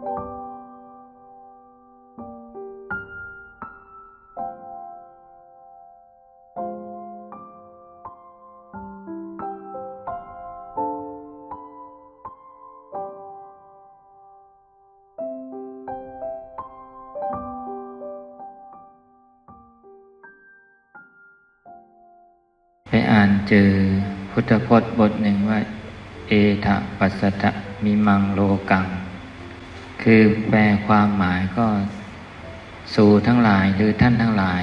ไปอ่านเจอพุทธพจน์บทหนึ่งว่า เอทะปัสสะมิมังโลกัง คือแปลความหมายก็สู่ทั้งหลายหรือท่านทั้งหลาย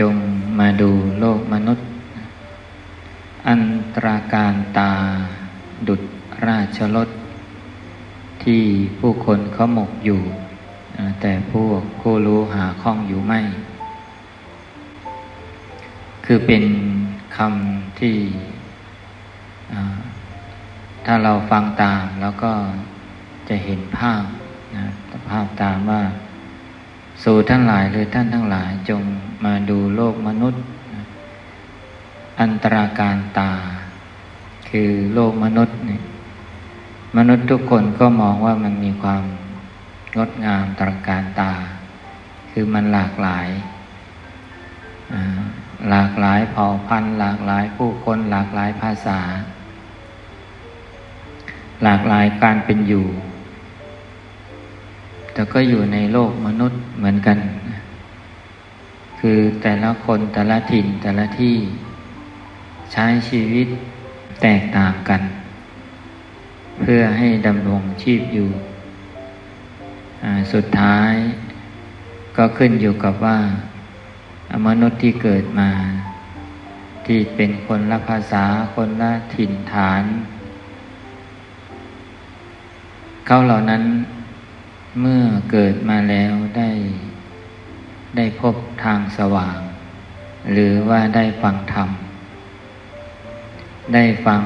จงมาดูโลกมนุษย์ อันตราการตาดุจราชรถที่ผู้คนเขาหมกอยู่ แต่พวกผู้รู้หาข้องอยู่ไม่ คือเป็นคำที่ ถ้าเราฟังตามแล้วก็จะเห็นภาพ นะภาพตามว่าสู่ท่านหลายหรือท่านทั้งหลายจงมาดูโลกมนุษย์นะอันตราการตา คือโลกมนุษย์เนี่ยมนุษย์ทุกคนก็มองว่ามันมีความงดงามตราการตา คือมันหลากหลาย หลากหลายเผ่าพันธุ์ หลากหลายผู้คน หลากหลายภาษา หลากหลายการเป็นอยู่ แต่ก็อยู่ในโลกมนุษย์เหมือนกัน คือแต่ละคนแต่ละถิ่นแต่ละที่ใช้ชีวิตแตกต่างกัน เพื่อให้ดำรงชีพอยู่ สุดท้ายก็ขึ้นอยู่กับว่ามนุษย์ที่เกิดมา ที่เป็นคนละภาษาคนละถิ่นฐาน เขาเหล่านั้น เมื่อเกิดมาแล้วได้ ได้พบทางสว่าง หรือว่าได้ฟังธรรม ได้ฟัง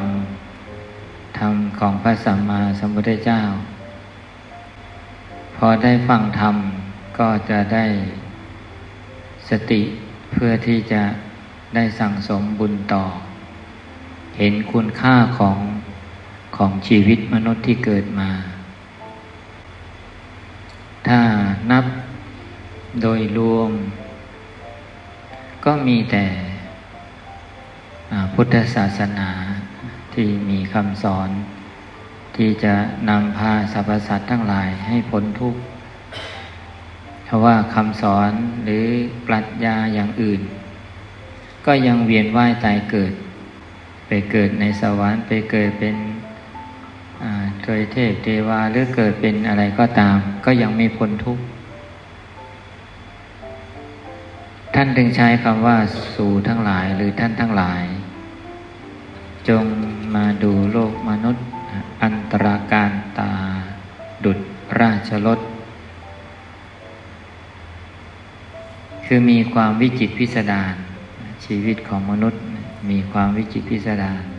ธรรมของพระสัมมาสัมพุทธเจ้า พอได้ฟังธรรมก็จะได้สติเพื่อที่จะได้สั่งสมบุญต่อ เห็นคุณค่าของของชีวิตมนุษย์ที่เกิดมา ถ้านับโดยรวม ก็มีแต่พุทธศาสนาที่มีคำสอน ที่จะนำพาสรรพสัตว์ทั้งหลายให้พ้นทุกข์เพราะว่าคำสอนหรือปรัชญาอย่างอื่น ก็ยังเวียนว่ายตายเกิด ไปเกิดในสวรรค์ไปเกิดเป็น เทยเทพเทวาหรือเกิดเป็นอะไรก็ตาม ก็ยังไม่พ้นทุกข์ท่านถึงใช้คำว่าสู่ทั้งหลายหรือท่านทั้งหลาย จงมาดูโลกมนุษย์ อันตราการตา ดุจราชรถคือมีความวิจิตพิสดารชีวิตของมนุษย์มีความวิจิตพิสดาร